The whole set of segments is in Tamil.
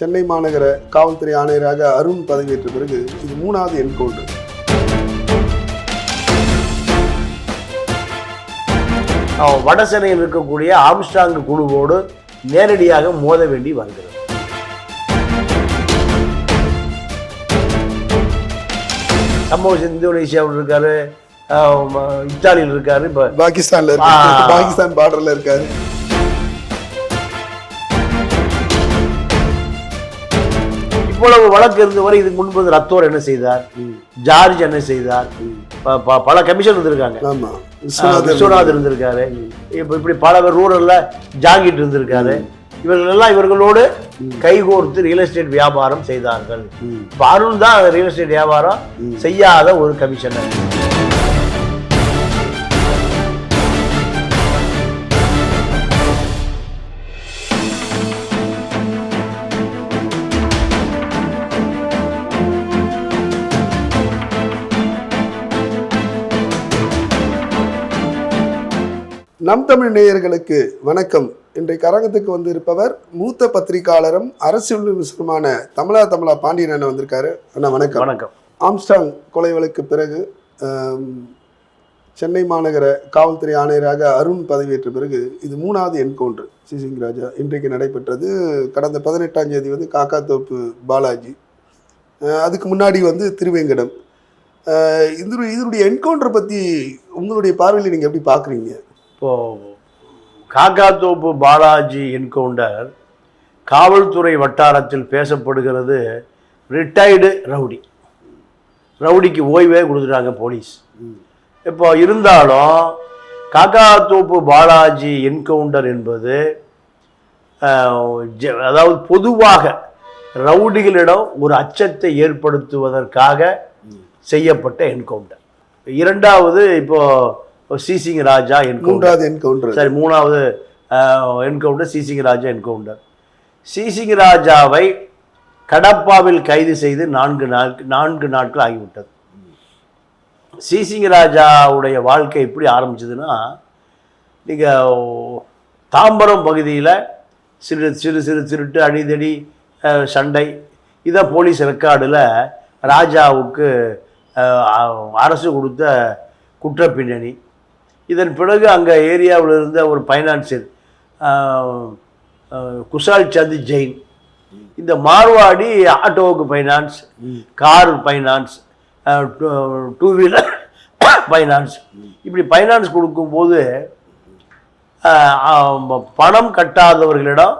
சென்னை மாநகர காவல்துறை ஆணையராக அருண் பதவியேற்ற பிறகு இது மூணாவது என்கவுண்டர். அவன் வடசென்னையில் இருக்கக்கூடிய ஆம்ஸ்டாங் குழுவோடு நேரடியாக மோத வேண்டி வருகிறது சம்பவ இந்தோனேஷியாவில் இருக்காரு இத்தாலியில் இருக்காரு பாகிஸ்தான்ல. பாகிஸ்தான் பார்டர்ல இருக்காரு. இவ்வளவு வழக்கு இருந்தவரை இதுக்கு முன்பு ரத்தோர் என்ன செய்தார்? ஜார்ஜ் என்ன செய்தார்? பல கமிஷன் இருந்திருக்காங்க விஸ்வநாத் இருந்திருக்காரு. இப்ப இப்படி பல பேர் ரூரல்ல ஜாங்கிட் இருந்திருக்காரு. இவர்கள் எல்லாம் இவர்களோடு கைகோர்த்து ரியல் எஸ்டேட் வியாபாரம் செய்தார்கள். இப்ப அருண் தான் ரியல் எஸ்டேட் வியாபாரம் செய்யாத ஒரு கமிஷனர் நம் தமிழ் நேயர்களுக்கு வணக்கம். இன்றைக்கு அரங்கத்துக்கு வந்து இருப்பவர் மூத்த பத்திரிகையாளரும் அரசியல் விமர்சனமான தமிழா தமிழா பாண்டியன் அண்ணன் வந்திருக்காரு. அண்ணா வணக்கம். வணக்கம். ஆம்ஸ்டாங் கொலை வழக்கு பிறகு சென்னை மாநகர காவல்துறை ஆணையராக அருண் பதவியேற்ற பிறகு இது மூணாவது என்கவுண்டர். சிசிங் ராஜா இன்றைக்கு நடைபெற்றது. கடந்த பதினெட்டாம் தேதி வந்து காக்காத்தோப்பு பாலாஜி. அதுக்கு முன்னாடி வந்து திருவேங்கடம். அஹ், இது இதனுடைய என்கவுண்டரை பற்றி உங்களுடைய பார்வையில் நீங்கள் எப்படி பார்க்குறீங்க? இப்போது காக்காத்தோப்பு பாலாஜி என்கவுண்டர் காவல்துறை வட்டாரத்தில் பேசப்படுகிறது ரிட்டையர்டு ரவுடி. ரவுடிக்கு ஓய்வே கொடுத்துட்டாங்க போலீஸ். இப்போ இருந்தாலும் காக்காத்தோப்பு பாலாஜி என்கவுண்டர் என்பது அதாவது பொதுவாக ரவுடிகளிடம் ஒரு அச்சத்தை ஏற்படுத்துவதற்காக செய்யப்பட்ட என்கவுண்டர். இரண்டாவது இப்போது சிசிங் ராஜா என்கவுண்டர் மூன்றாவது என்கவுண்டர் சரி மூணாவது என்கவுண்டர் சிசிங் ராஜா என்கவுண்டர் சிசிங் ராஜாவை கடப்பாவில் கைது செய்து நான்கு நாள் நான்கு நாட்கள் ஆகிவிட்டது. சிசிங் ராஜாவுடைய வாழ்க்கை எப்படி ஆரம்பிச்சதுன்னா நீங்கள் தாம்பரம் பகுதியில் சிறு சிறு சிறு திருட்டு அடிதடி சண்டை இதை போலீஸ் ரெக்கார்டில் ராஜாவுக்கு அரசு கொடுத்த குற்ற பின்னணி இதன் பிறகு அங்கே ஏரியாவில் இருந்த ஒரு ஃபைனான்சியர் குஷால் சந்த் ஜெயின். இந்த மார்வாடி ஆட்டோவுக்கு finance car finance two wheeler finance இப்படி ஃபைனான்ஸ் கொடுக்கும்போது பணம் கட்டாதவர்களிடம்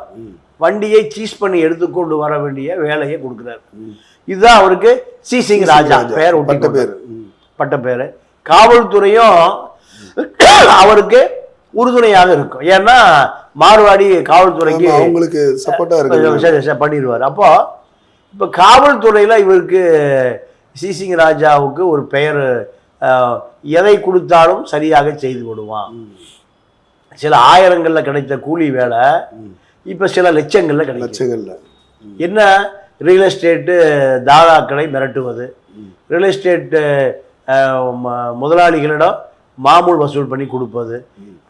வண்டியை சீஸ் பண்ணி எடுத்துக்கொண்டு வர வேண்டிய வேலையை கொடுக்குறாரு. இதுதான் அவருக்கு சிசிங் ராஜா பெயர் பட்ட பேர் பட்ட பேர் காவல்துறையும் அவருக்கு உறுதுணையாக இருக்கும். ஏன்னா மார்வாடி காவல்துறைக்கு அவங்களுக்கு சப்போர்ட்டா இருக்கு பண்ணிடுவார். அப்போ இப்போ காவல்துறையில் இவருக்கு சிசிங் ராஜாவுக்கு ஒரு பெயர் எதை கொடுத்தாலும் சரியாக செய்து விடுவான். சில ஆயிரங்கள்ல கிடைத்த கூலி வேலை இப்போ சில லட்சங்கள்ல கிடைக்கும் என்ன? ரியல் எஸ்டேட்டு தாதாக்களை மிரட்டுவது. ரியல் எஸ்டேட்டு முதலாளிகளிடம் மாமூல் வசூல் பண்ணி கொடுப்பது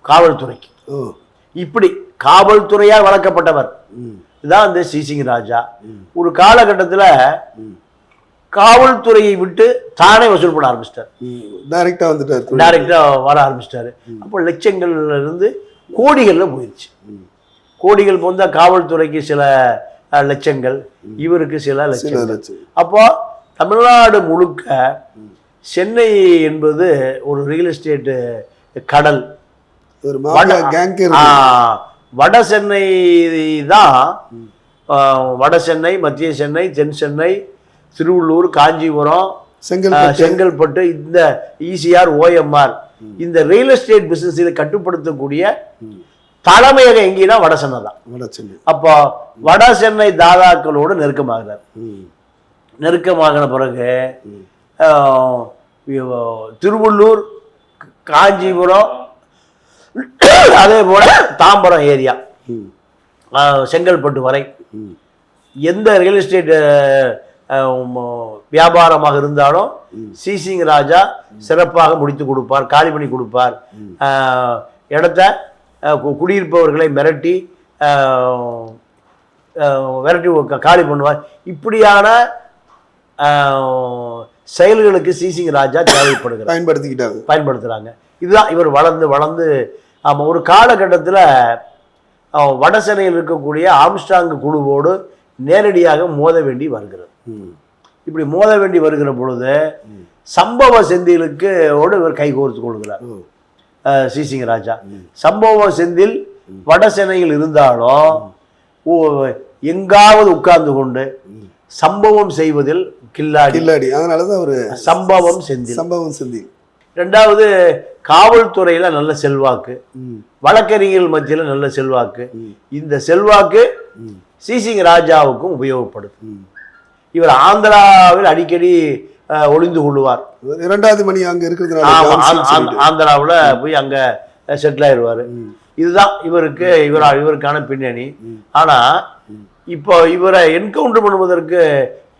காவல்துறைக்கு. இப்படி காவல்துறையால் வளர்க்கப்பட்டவர். இதான் இந்த சிசிங் ராஜா. ஒரு காலகட்டத்தில் காவல்துறையை விட்டு தானே வசூல் பண்ண ஆரம்பிச்சிட்டார். டைரக்டா வந்துட்டார் தொழில். டைரக்டாக வர ஆரம்பிச்சிட்டாரு. அப்போ லட்சங்கள்ல இருந்து கோடிகளில் போயிடுச்சு கோடிகள் போந்த காவல்துறைக்கு சில லட்சங்கள் இவருக்கு சில லட்சங்கள். அப்போ தமிழ்நாடு முழுக்க சென்னை என்பது ஒரு ரியல் எஸ்டேட்டு கடல். வட சென்னை தான் வட சென்னை மத்திய சென்னை தென் சென்னை திருவள்ளூர் காஞ்சிபுரம் செங்கல்பட்டு. இந்த இசிஆர் ஓஎம்ஆர் இந்த ரியல் எஸ்டேட் பிசினஸ் இதை கட்டுப்படுத்தக்கூடிய தலைமையகம் எங்கேனா வட சென்னை தான். வட சென்னை. அப்போ வட சென்னை தாதாக்களோடு நெருக்கமாகிறார். நெருக்கமாகின பிறகு திருவள்ளூர் காஞ்சிபுரம் அதே போல தாம்பரம் ஏரியா. செங்கல்பட்டு வரை. எந்த ரியல் எஸ்டேட் வியாபாரமாக இருந்தாலும் சிசிங் ராஜா சிறப்பாக முடித்து கொடுப்பார் காலி பண்ணி கொடுப்பார். இடத்த குடியிருப்பவர்களை மிரட்டி க- காலி பண்ணுவார். இப்படியான செயல்களுக்கு சிசிங் ராஜா தேவைப்படுகிறார். பயன்படுத்திக்கிட்டாங்க பயன்படுத்துகிறாங்க இதுதான் இவர் வளர்ந்து வளர்ந்து ஆமாம் ஒரு காலகட்டத்தில் வடசென்னையில் இருக்கக்கூடிய ஆம்ஸ்டாங் குழுவோடு நேரடியாக மோத வேண்டி வருகிறது. இப்படி மோத வேண்டி வருகிற பொழுது சம்பவ செந்திலுக்கு ஓடு இவர் கைகோர்த்து கொள்கிறார். சிசிங்க ராஜா. சம்பவ செந்தில் வட சென்னையில் இருந்தாலும் எங்காவது உட்கார்ந்து கொண்டு சம்பவம் செய்வதில் கில்லாடி. கில்லாடி. அதனாலதான் அவரு சம்பவம் செந்தில். சம்பவம் செந்தில். ரெண்டாவது காவல்துறையில நல்ல செல்வாக்கு. வழக்கறிஞர்கள் மத்தியில நல்ல செல்வாக்கு. இந்த செல்வாக்கு ம். சிசிங்க ராஜாவுக்கும் உபயோகப்படுது. இவர் ஆந்திராவில் அடிக்கடி ஒளிந்து கொள்ளுவார். இரண்டாவது மணி அங்க சொல்லிட்டு. ஆந்திராவுல போய் அங்க செட்டில் ஆயிடுவாரு. இதுதான் இவருக்கு இவர் இவருக்கான பின்னணி. ம். ஆனா இப்போ இவரை என்கவுண்டர் பண்ணுவதற்கு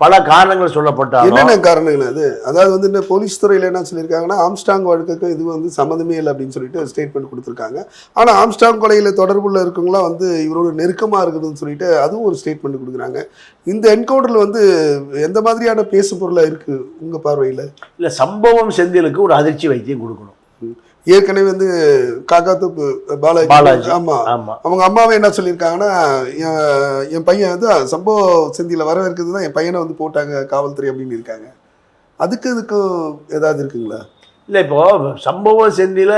பல காரணங்கள் சொல்லப்பட்டாலும் என்னென்ன காரணங்கள் அது? அதாவது வந்து இந்த போலீஸ் துறையில என்ன சொல்லியிருக்காங்கன்னா ஆம்ஸ்டாங் வழக்குக்கும் இது வந்து சம்மந்தமே இல்லை அப்படின்னு சொல்லிட்டு ஸ்டேட்மெண்ட் கொடுத்துருக்காங்க. ஆனா ஆம்ஸ்டாங் கொலையில தொடர்புள்ள இருக்கவங்களாம் வந்து இவரோட நெருக்கமா இருக்குதுன்னு சொல்லிட்டு அதுவும் ஒரு ஸ்டேட்மெண்ட் கொடுக்குறாங்க. இந்த என்கவுண்டர்ல வந்து எந்த மாதிரியான பேசு பொருளா இருக்கு உங்க பார்வையில? இல்ல சம்பவம் செந்திலுக்கு ஒரு அதிர்ச்சி வைத்தியம் கொடுக்கணும். ஏற்கனவே வந்து காக்காத்தோப்பு பாலாஜி. பாலாஜி. ஆமா. அவங்க அம்மாவே என்ன சொல்லியிருக்காங்கன்னா என் என் பையன் வந்து சம்பவ செந்தியில் வர இருக்குது தான் என் பையனை வந்து போட்டாங்க காவல்துறை அப்படின்னு இருக்காங்க. அதுக்கு இதுக்கும் ஏதாவது இருக்குங்களா? இல்ல இப்போ சம்பவம் செந்தில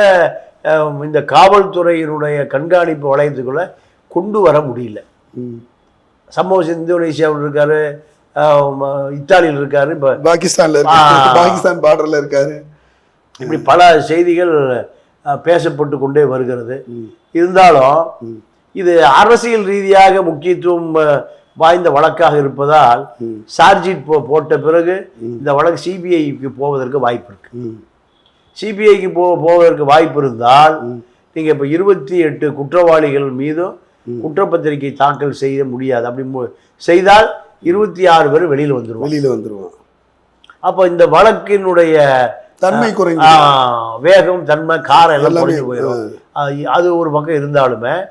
அஹ், இந்த காவல்துறையினுடைய கண்காணிப்பு வளையத்துக்குள்ள கொண்டு வர முடியல. செந்தில் இந்தோனேஷியாவில் இருக்காரு இத்தாலியில் இருக்காரு பாகிஸ்தான்ல. பாகிஸ்தான் பார்டர்ல இருக்காரு. இப்படி பல செய்திகள் பேசப்பட்டு கொண்டே வருகிறது. இருந்தாலும். இது அரசியல் ரீதியாக முக்கியத்துவம் வாய்ந்த வழக்காக இருப்பதால். சார்ஜிட் போ போட்ட பிறகு இந்த வழக்கு சிபிஐக்கு போவதற்கு வாய்ப்பு இருக்கு. சிபிஐக்கு போ போவதற்கு வாய்ப்பு இருந்தால் நீங்க இப்போ இருபத்தி எட்டு குற்றவாளிகள் மீதும் குற்றப்பத்திரிகை தாக்கல் செய்ய முடியாது அப்படி செய்தால் இருபத்தி ஆறு பேர் வெளியில் வந்துருவாங்க வெளியில வந்துருவான் அப்போ இந்த வழக்கினுடைய தன்மை குறைந்து ஆ, வேகம் தன்மை காரம் எல்லாம் எல்லாமே, குறைஞ்சு போயிடும். அது- ஒரு பக்கம் இருந்தாலுமே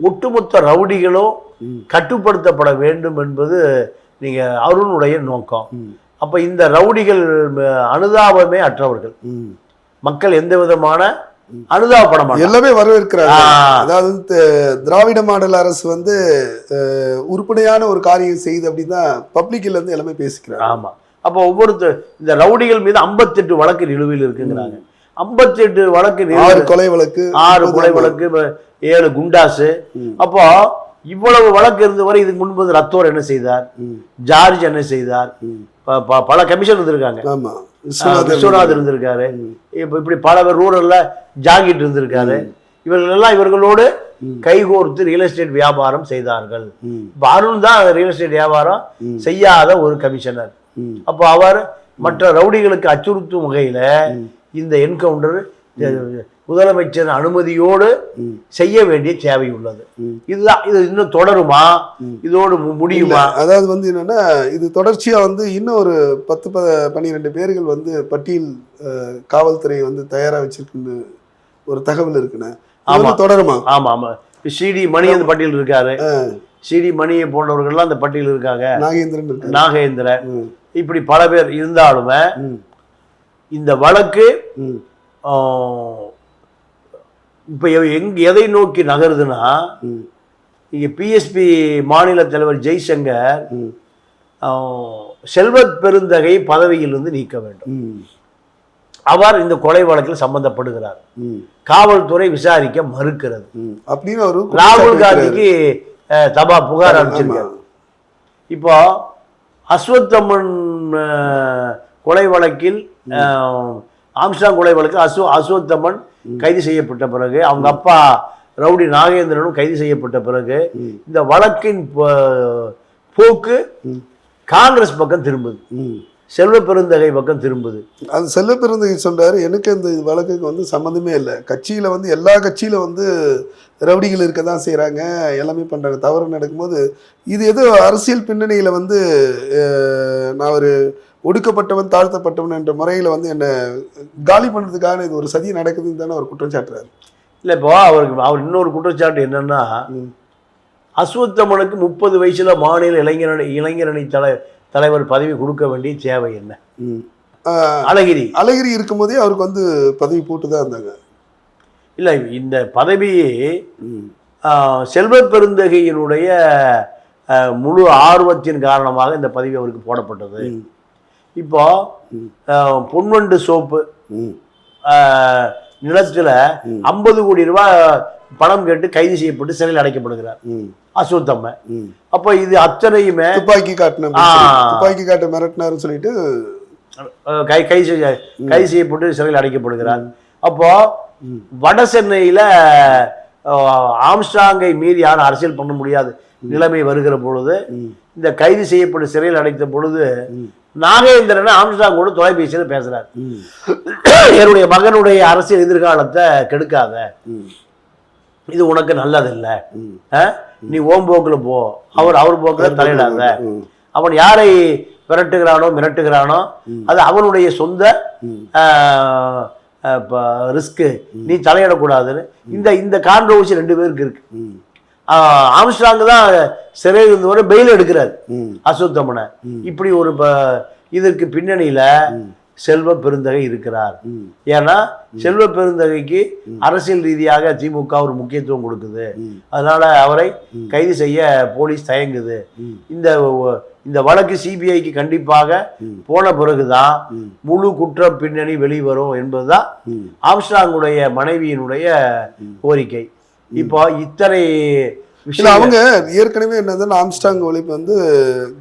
ஒட்டுமொத்த ரவுடிகளும். கட்டுப்படுத்தப்பட வேண்டும் என்பது நீங்க அருணுடைய நோக்கம். அப்ப இந்த ரவுடிகள் அனுதாபமே அற்றவர்கள். மக்கள் எந்த விதமான அனுதாபப்பட மாட்டாங்க. எல்லாமே வரவேற்கிறாங்க. அதாவது திராவிட மாடல் அரசு வந்து உருப்படியான ஒரு காரியம் செய்யுது அப்படின்னு பப்ளிக்ல இருந்து எல்லாமே பேசிக்கிறாங்க. ஆமா. அப்போ ஒவ்வொருத்தர் இந்த ரவுடிகள் மீது 58 வழக்கு நிலுவையில் இருக்குங்கிறாங்க. 58 வழக்கு ஆறு கொலை வழக்கு ஆறு கொலை வழக்கு. ஏழு குண்டாசு. அப்போ இவ்வளவு வழக்கு இருந்த வரை இதுக்கு முன்பு ரத்தோர் என்ன செய்தார். ஜார்ஜ் என்ன செய்தார்? பல கமிஷன் இருந்திருக்காங்க. விஸ்வநாத் இருந்திருக்காரு. இப்ப இப்படி பல பேர் ரூரல்ல ஜாங்கிட் இருந்திருக்காரு. இவர்கள் எல்லாம் இவர்களோடு கைகோர்த்து ரியல் எஸ்டேட் வியாபாரம் செய்தார்கள். இப்ப அருண் தான் ரியல் எஸ்டேட் வியாபாரம் செய்யாத ஒரு கமிஷனர். அப்போ அவர் மற்ற ரவுடிகளுக்கு அச்சுறுத்தும் வகையில இந்த என்கவுண்டர் முதலமைச்சர் அனுமதியோடு செய்ய வேண்டிய தேவை உள்ளது. இதுதான் இது இன்னும் தொடருமா? இதோடு முடியுமா? அதாவது வந்து என்னன்னா இது தொடர்ச்சியா வந்து இன்னும் ஒரு பத்து ப பன்னிரெண்டு பேர்கள் வந்து பட்டியல் காவல்துறை வந்து தயாரா வச்சிருக்குன்னு ஒரு தகவல் இருக்குண்ணே. வந்து தொடருமா? ஆமா ஆமா. சிடி மணி அந்த பட்டியல் இருக்காரு. சிடி மணியை போன்றவர்கள்லாம் அந்த பட்டியல் இருக்காங்க. நாகேந்திரன் நாகேந்திரன். இப்படி பல பேர் இருந்தாலுமே. இந்த வழக்கு இப்ப எ- எங்க எதை நோக்கி நகருதுன்னா. இங்க பிஎஸ்பி மாநில தலைவர் ஜெய்சங்கர் செல்வத் பெருந்தகை பதவியிலிருந்து நீக்க வேண்டும். அவர் இந்த கொலை வழக்கில் சம்பந்தப்படுகிறார். காவல்துறை விசாரிக்க மறுக்கிறது. அப்படின்னு ஒரு ராகுல். காந்திக்கு தபா புகார். அனுப்பிச்சிருக்காரு இப்போ அஸ்வத்தம்மன் அஹ், கொலை வழக்கில் ஆம்ஸ்டாங் கொலை வழக்கில் அஸ்வ அஸ்வத்தம்மன் கைது செய்யப்பட்ட பிறகு அவங்க அப்பா ரவுடி நாகேந்திரனும் கைது செய்யப்பட்ட பிறகு. இந்த வழக்கின் போக்கு. காங்கிரஸ் பக்கம் திரும்புது. செல்வ பெருந்தகை பக்கம் திரும்புது. அது செல்ல பிறந்தகை சொல்றாரு எனக்கு இந்த வழக்குக்கு வந்து சம்மந்தமே இல்லை. கட்சியில வந்து எல்லா கட்சியில வந்து ரவுடிகள் இருக்க தான் செய்கிறாங்க எல்லாமே பண்றாங்க. தவறு நடக்கும்போது இது ஏதோ அரசியல் பின்னணியில வந்து நான் ஒரு ஒடுக்கப்பட்டவன் தாழ்த்தப்பட்டவன் என்ற முறையில வந்து என்னை காலி பண்ணுறதுக்கான இது ஒரு சதி நடக்குதுன்னு தானே அவர் குற்றம் சாட்டுறாரு. இல்லை இப்போ அவருக்கு அவர் இன்னொரு குற்றச்சாட்டு என்னன்னா. அஸ்வத்தமனுக்கு முப்பது வயசுல மாநில இளைஞரணி இளைஞரணி தலை தலைவர் பதவி கொடுக்க வேண்டிய தேவை என்ன? அழகிரி. அழகிரி இருக்கும்போதே அவருக்கு வந்து பதவி போட்டு தான் இருந்தாங்க. இல்லை இந்த பதவியே செல்வ பெருந்தகையினுடைய முழு ஆர்வத்தின் காரணமாக இந்த பதவி அவருக்கு போடப்பட்டது. இப்போ பொன்வண்டு சோப்பு நிலத்துல ஐம்பது கோடி ரூபாய் பணம் கேட்டு கைது செய்யப்பட்டு சிறையில் அடைக்கப்படுகிறார். அசுத்தம்ம. அப்போ இது அத்தனையுமே துப்பாக்கி காட்டின. துப்பாக்கி காட்ட மிரட்டினாருன்னு சொல்லிட்டு கை கை செய்ய கைது செய்யப்பட்டு சிறையில் அடைக்கப்படுகிறார் அப்போ. வட சென்னையில அஹ், ஆம்ஸ்ட்ராங்கை மீறி யாரும் அரசியல் பண்ண முடியாது நிலைமை வருகிற பொழுது. இந்த கைது செய்யப்பட்டு சிறையில் அடைத்த பொழுது. நாகேந்திரன் ஆம்ஸ்ட்ராங்கோடு தொலைபேசியில் பேசுறார். என்னுடைய மகனுடைய அரசியல் எதிர்காலத்தை கெடுக்காத. இது உனக்கு நல்லதில்லை? நீ ஓம் போக்கில் போ. அவர் அவர் போக்கில் தலையிடாத. அவன் யாரை விரட்டுகிறானோ மிரட்டுகிறானோ அது அவனுடைய சொந்த. ரிஸ்க்கு. நீ தலையிடக்கூடாதுன்னு. இந்த இந்த கான்ட்ரவர்சி ரெண்டு பேருக்கு இருக்கு. ஆம்ஸ்ட்ராங் தான் சிறையில் இருந்தவரை பெயில் எடுக்கிறார். அசுத்தமனை. இப்படி ஒரு இதற்கு பின்னணியில செல்வ பெருந்தகை இருக்கிறார். ஏன்னா செல்வ பெருந்தகைக்கு அரசியல் ரீதியாக திமுக ஒரு முக்கியத்துவம் கொடுக்குது. அதனால அவரை கைது செய்ய போலீஸ் தயங்குது. இந்த இந்த வழக்கு சிபிஐக்கு கண்டிப்பாக போன பிறகுதான் முழு குற்ற பின்னணி வெளிவரும் என்பதுதான் ம். ஆம்ஸ்ட்ராங்குடைய மனைவியினுடைய கோரிக்கை. இப்போ இத்தனை இல்ல அவங்க ஏற்கனவே என்னதுன்னா ஆம்ஸ்டாங் ஒழிப்பு வந்து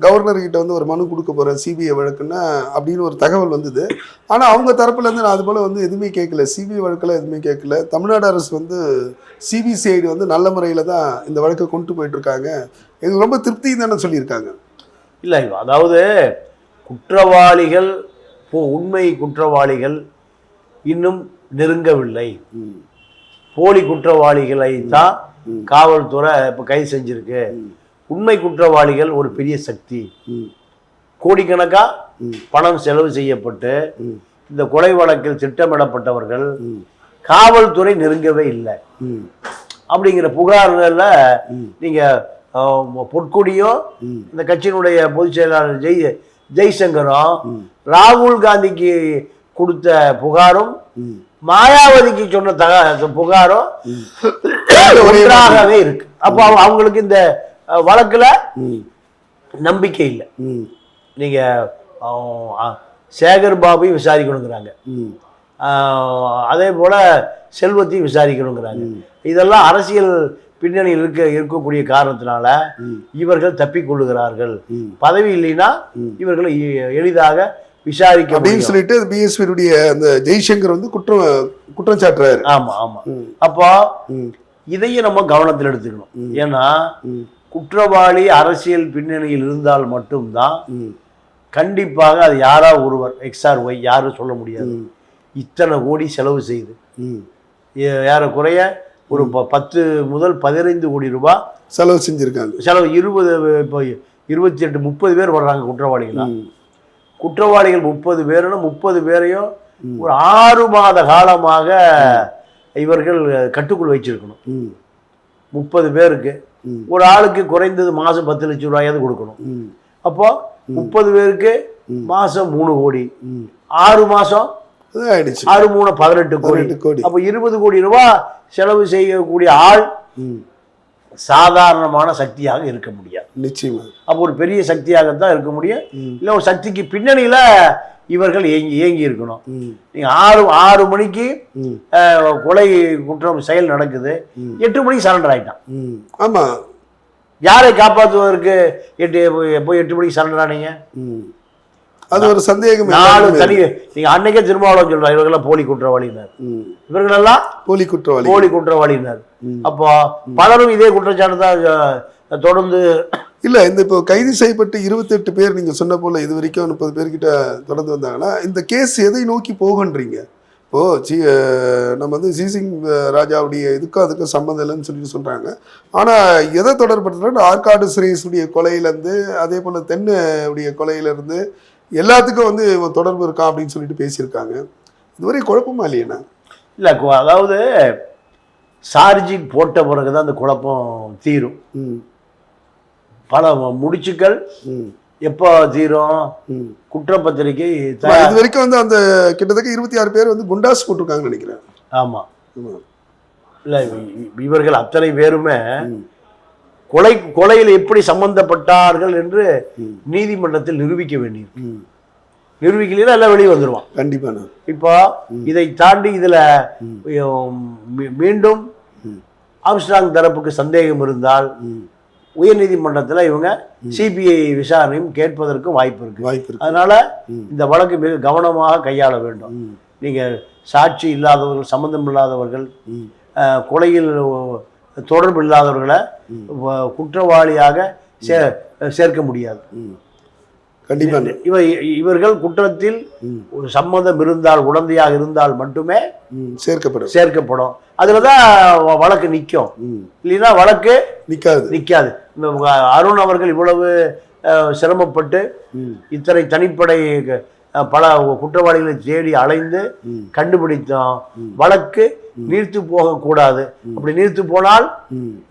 கவர்னர் கிட்ட வந்து ஒரு மனு கொடுக்க போறேன் சிபிஐ வழக்குன்னா அப்படின்னு ஒரு தகவல் வந்தது. ஆனா அவங்க தரப்புல இருந்து நான் அது போல வந்து எதுவுமே கேட்கல. சிபிஐ வழக்குல எதுவுமே கேட்கல. தமிழ்நாடு அரசு வந்து சிபிசிஐடி வந்து நல்ல முறையில தான் இந்த வழக்கை கொண்டு போயிட்டு இருக்காங்க. எங்களுக்கு ரொம்ப திருப்தி தானே சொல்லியிருக்காங்க. இல்லை அதாவது குற்றவாளிகள் உண்மை குற்றவாளிகள் இன்னும் நெருங்கவில்லை. போலி குற்றவாளிகளை தான் காவல்துறை இப்போ கைது செஞ்சிருக்கு உண்மை குற்றவாளிகள் ஒரு பெரிய சக்தி ம். கோடிக்கணக்கா ம். பணம் செலவு செய்யப்பட்டு. இந்த கொலை வழக்கில் திட்டமிடப்பட்டவர்கள். காவல்துறை நெருங்கவே இல்லை. அப்படிங்கிற புகார்களில் நீங்கள் பொற்கொடியும். இந்த கட்சியினுடைய பொதுச் செயலாளர் ஜெய் ஜெய்சங்கரும் ராகுல் காந்திக்கு கொடுத்த புகாரும். மாயாவதிக்கு சொன்ன தக புகாரும் ஒன்றாகவே இருக்கு. அப்போ அவங்க- அவங்களுக்கு இந்த வழக்குல. நம்பிக்கை இல்லை. நீங்க சேகர் பாபையும் விசாரிக்கணுங்கிறாங்க. அதே போல செல்வத்தையும் விசாரிக்கணுங்கிறாங்க. இதெல்லாம் அரசியல் பின்னணியில் இருக்க இருக்கக்கூடிய காரணத்தினால இவர்கள் தப்பிக்கொள்ளுகிறார்கள். பதவி இல்லைன்னா இவர்கள் எளிதாக விசாரிக்க அப்படின்னு சொல்லிட்டு பிஎஸ்பியுடைய அந்த ஜெய்சங்கர் வந்து குற்றம் குற்றம் சாட்டுறாரு ஆமா ஆமா. அப்போ. இதையும் நம்ம கவனத்தில் எடுத்துக்கணும் ஏன்னா. குற்றவாளி அரசியல் பின்னணியில் இருந்தால் மட்டும்தான். கண்டிப்பாக அது யாரா ஒருவர் எக்ஸ்ஆர் ஒய் யாரும் சொல்ல முடியாது. இத்தனை கோடி செலவு செய்து ஏறக்குறைய ஒரு பத்து முதல் பதினைந்து கோடி ரூபாய் செலவு செஞ்சிருக்காங்க செலவு இருபது இப்போ இருபத்தி எட்டு முப்பது பேர் வர்றாங்க குற்றவாளிகளா ம். குற்றவாளிகள் முப்பது பேருன்னு முப்பது பேரையும் ஒரு ஆறு மாத காலமாக இவர்கள் கட்டுக்குள் வச்சிருக்கணும். முப்பது பேருக்கு. ஒரு ஆளுக்கு குறைந்தது மாசம் பத்து லட்சம் ரூபாயாவது கொடுக்கணும். அப்போ முப்பது பேருக்கு மாசம் மூணு கோடி. ஆறு ஆயிடுச்சு ஆறு மூணு பதினெட்டு கோடி கோடி அப்போ இருபது கோடி ரூபாய் செலவு செய்யக்கூடிய ஆள் ம். சாதாரணமான சக்தியாக இருக்க முடியாது. நிச்சயமா. அப்போ ஒரு பெரிய சக்தியாகத்தான் இருக்க முடியும். இல்லை ஒரு சக்திக்கு பின்னணியில இவர்கள் இயங்கி இயங்கி இருக்கணும். ம். நீங்க ஆறு ஆறு மணிக்கு கொலை குற்றம் செயல் நடக்குது. எட்டு மணிக்கு சரண்டர் ஆயிட்டான். ம். ஆமா. யாரை காப்பாற்றுவதற்கு எட்டு போய் எட்டு மணிக்கு சரண்டர் ஆனீங்க. அது ஒரு சந்தேகம். நாலு தனி நீங்க அன்னைக்கே திருமாவளவன் சொல்றாரு இவர்களெல்லாம் போலி குற்றவாளியினர். இவர்களெல்லாம் போலி குற்றவாளி போலி குற்றவாளியினர் அப்போ பலரும் இதே குற்றச்சாட்டு தான் தொடர்ந்து இல்ல இந்த இப்போ கைது செய்யப்பட்டு இருபத்தெட்டு பேர் நீங்க சொன்ன போல இது வரைக்கும் முப்பது பேர்கிட்ட தொடர்ந்து வந்தாங்கன்னா இந்த கேஸ் எதை நோக்கி போகுன்றீங்க? இப்போ சி நம்ம வந்து சிசிங் ராஜாவுடைய இதுக்கும் அதுக்கும் சம்மந்தம் இல்லைன்னு சொல்லிட்டு சொல்றாங்க. ஆனா எதை தொடர்படுத்துறா ஆற்காடு சுரேஷுடைய கொலையிலேருந்து அதே போல தென்னு உடைய கொலையிலேருந்து எல்லாத்துக்கும் வந்து இவன் தொடர்பு இருக்கான் அப்படின்னு சொல்லிட்டு பேசியிருக்காங்க. இதுவரை குழப்பமா இல்லையண்ணா இல்லை அதாவது சார்ஜிங் போட்ட பிறகு தான் அந்த குழப்பம் தீரும். ம். பல முடிச்சுக்கள் ம். எப்போ தீரும்? ம். குற்றப்பத்திரிகை இது வரைக்கும் வந்து அந்த கிட்டத்தட்ட இருபத்தி ஆறு பேர் வந்து குண்டாஸ் போட்டிருக்காங்கன்னு நினைக்கிறேன். ஆமாம் ஆமா. இல்லை இவர்கள் அத்தனை பேருமே. கொலை கொலையில் எப்படி சம்பந்தப்பட்டார்கள் என்று. நீதிமன்றத்தில் நிரூபிக்க வேண்டியது. நிரூபிக்கலாம் எல்லாம் வெளியே வந்துருவான். கண்டிப்பாண்ணா இப்போ இதை தாண்டி இதுல மீண்டும் ம். ஆம்ஸ்ட்ராங் தரப்புக்கு சந்தேகம் இருந்தால் உயர்நீதிமன்றத்தில் இவங்க சிபிஐ விசாரணையும் கேட்பதற்கு வாய்ப்பு இருக்கு. வாய்ப்பு இருக்கு. அதனால. இந்த வழக்கு மிக கவனமாக கையாள வேண்டும். ம். நீங்க சாட்சி இல்லாதவர்கள் சம்பந்தம் இல்லாதவர்கள் கொலையில் தொடர்பு இல்லாதவர்களை குற்றவாளியாக சே சேர்க்க முடியாது. ம். கண்டிப்பாண்ணா இவ இவர்கள் குற்றத்தில் ஒரு சம்மதம் இருந்தால் உடந்தையாக இருந்தால் மட்டுமே சேர்க்கப்படும். சேர்க்கப்படும். அதில் தான் வழக்கு நிற்கும் இல்லைன்னா வழக்கு நிற்காது வ- அருண் அவர்கள் இவ்வளவு சிரமப்பட்டு இத்தனை தனிப்படை பல குற்றவாளிகளை தேடி அலைந்து. கண்டுபிடித்தோம். வழக்கு நீர்த்து போகக்கூடாது. அப்படி நீர்த்து போனால்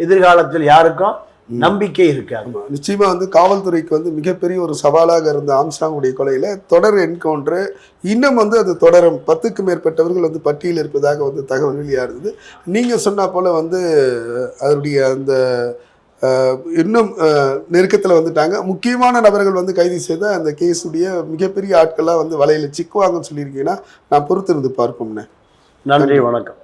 எதிர்காலத்தில் யாருக்கும் நம்பிக்கை இருக்காது. நிச்சயமா வந்து காவல்துறைக்கு வந்து மிகப்பெரிய ஒரு சவாலாக இருந்த ஆம்ஸ்டாங்குடைய கொலையில தொடர் என்கவுண்டர் இன்னும் வந்து அது தொடரும். பத்துக்கு மேற்பட்டவர்கள் வந்து பட்டியல் இருப்பதாக வந்து தகவல் வெளியாக இருந்தது நீங்க சொன்னா போல வந்து அதனுடைய அந்த இன்னும் நெருக்கத்தில் வந்துட்டாங்க. முக்கியமான நபர்கள் வந்து கைது செய்த அந்த கேஸுடைய மிகப்பெரிய ஆட்கள்லாம் வந்து வலையில சிக்குவாங்கன்னு சொல்லியிருக்கீங்கன்னா நான் பொறுத்திருந்து பார்ப்போம்னே நன்றி. வணக்கம்.